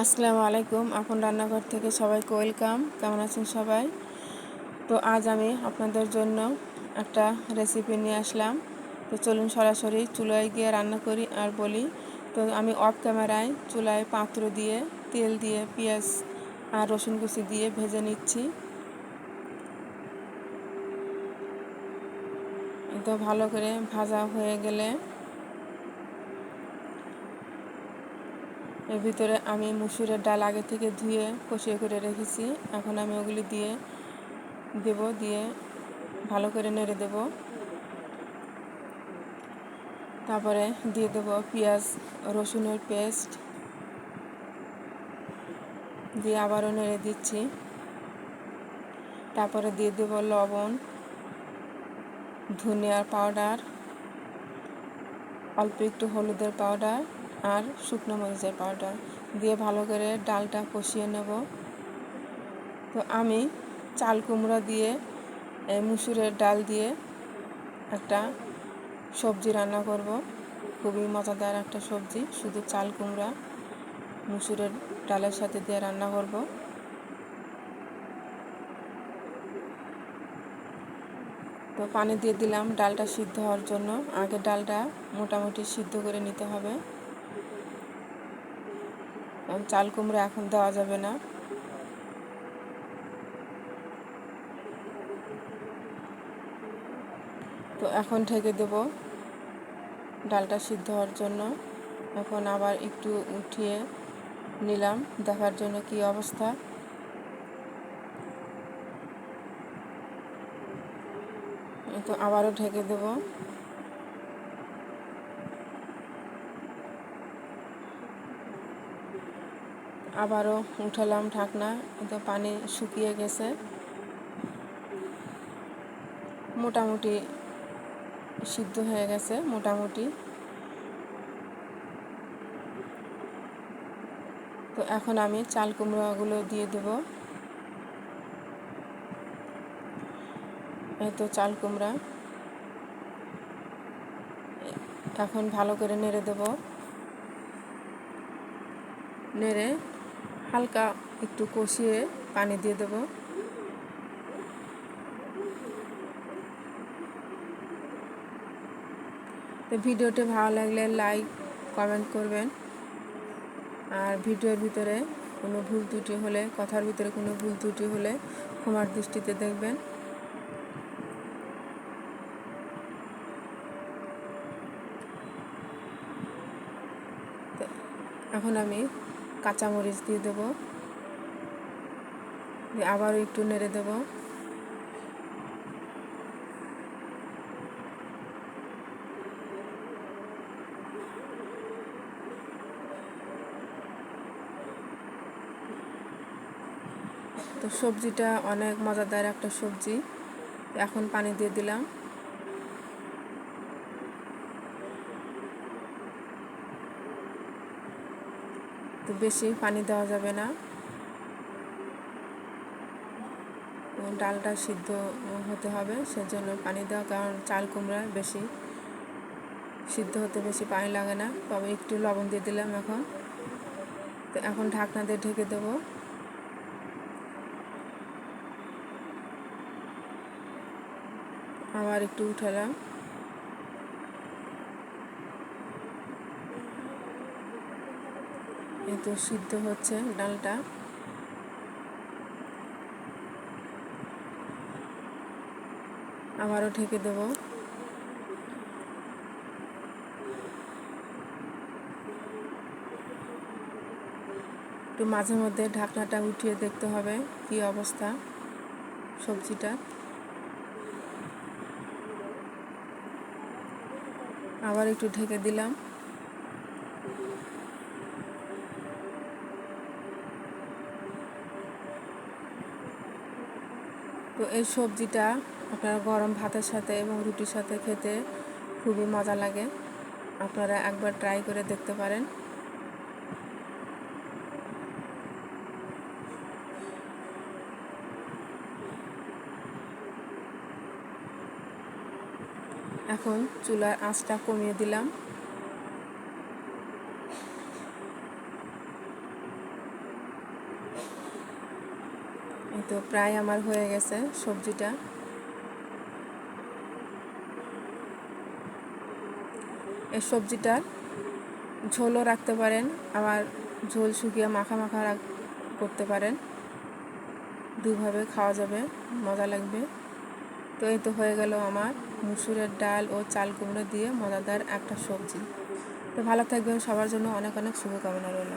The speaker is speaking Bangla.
আসসালামু আলাইকুম, আপন রান্নাঘর থেকে সবাইকে ওয়েলকাম। কেমন আছেন সবাই? তো আজ আমি আপনাদের জন্য একটা রেসিপি নিয়ে আসলাম। তো চলুন সরাসরি চুলায় গিয়ে রান্না করি আর বলি। তো আমি অফ ক্যামেরায় চুলায় পাত্র দিয়ে, তেল দিয়ে, পেঁয়াজ আর রসুন কুচি দিয়ে ভেজে নিচ্ছি। তো ভালো করে ভাজা হয়ে গেলে এর ভিতরে আমি মুসুরের ডাল আগে থেকে ধুয়ে কষিয়ে করে রেখেছি। এখন আমি ওগুলি দিয়ে দেব, দিয়ে ভালো করে নেড়ে দেব। তারপরে দিয়ে দেব পেঁয়াজ, রসুনের পেস্ট। দিয়ে আবারও নেড়ে দিচ্ছি। তারপরে দিয়ে দেব লবণ, ধনিয়ার পাউডার, অল্প একটু হলুদের পাউডার। আর শুকনো মরিচের পাউডার দিয়ে ভালো করে ডালটা কষিয়ে নেব। তো আমি চাল কুমড়ো দিয়ে মুসুরের ডাল দিয়ে একটা সবজি রান্না করব। খুবই মজাদার একটা সবজি, শুধু চাল কুমড়া, মুসুরের ডালের সাথে দিয়ে রান্না করব। তো পানি দিয়ে দিলাম, ডালটা সিদ্ধ হওয়ার জন্য। আগে ডালটা মোটামুটি সিদ্ধ করে নিতে হবে। চাল কুমড়ো এখন দেওয়া যাবে না। তো এখন ঢেকে দেব। ডালটা সিদ্ধ হওয়ার জন্য। এখন আবার একটু উঠিয়ে নিলাম, দেখার জন্য কি অবস্থা। তো আবারও ঢেকে দেবো। আবারও উঠালাম ঢাকনা, তো পানি শুকিয়ে গেছে। মোটামুটি সিদ্ধ হয়ে গেছে, মোটামুটি। তো এখন আমি চাল কুমড়োগুলো দিয়ে দেব। এই তো চাল কুমড়া। এখন ভালো করে নেড়ে দেব। নেড়ে হালকা একটু কষিয়ে পানি দিয়ে দেব। তো ভিডিওটি ভালো লাগলে লাইক, কমেন্ট করবেন। আর ভিডিওর ভিতরে কোনো ভুল ত্রুটি হলে, কথার ভিতরে কোনো ভুল ত্রুটি হলে ক্ষমার দৃষ্টিতে দেখবেন। এখন আমি কাঁচামরিচ দিয়ে দেব। দিয়ে আবারও একটু নেড়ে দেব। তো সবজিটা অনেক মজাদার একটা সবজি। এখন পানি দিয়ে দিলাম। তো বেশি পানি দেওয়া যাবে না। ডালটা সিদ্ধ হতে হবে, সেজন্য পানি দেওয়া, কারণ চাল কুমড়া বেশি, সিদ্ধ হতে বেশি পানি লাগে না। তবে একটু লবণ দিয়ে দিলাম এখন। তো এখন ঢাকনা দিয়ে ঢেকে দেবো। আবার একটু উঠালাম। এই তো সিদ্ধ হচ্ছে ডালটা। আবারও ঢেকে দেব। একটু মাঝে মধ্যে ঢাকনাটা উঠিয়ে দেখতে হবে কি অবস্থা সবজিটা। আবার একটু ঢেকে দিলাম। তো এই সবজিটা আপনারা গরম ভাতের সাথে এবং রুটির সাথে খেতে খুবই মজা লাগে। আপনারা একবার ট্রাই করে দেখতে পারেন। এখন চুলার আঁচটা কমিয়ে দিলাম। তো প্রায় আমার হয়ে গেছে সবজিটা। এই সবজিটার ঝোলও রাখতে পারেন, আবার ঝোল শুকিয়ে মাখা মাখা করতে পারেন। দুভাবে খাওয়া যাবে, মজা লাগবে। তো এই তো হয়ে গেল আমার মুসুরের ডাল ও চাল কুমড়ো দিয়ে মজাদার একটা সবজি। তো ভালো থাকবেন, সবার জন্য অনেক অনেক শুভকামনা রইল।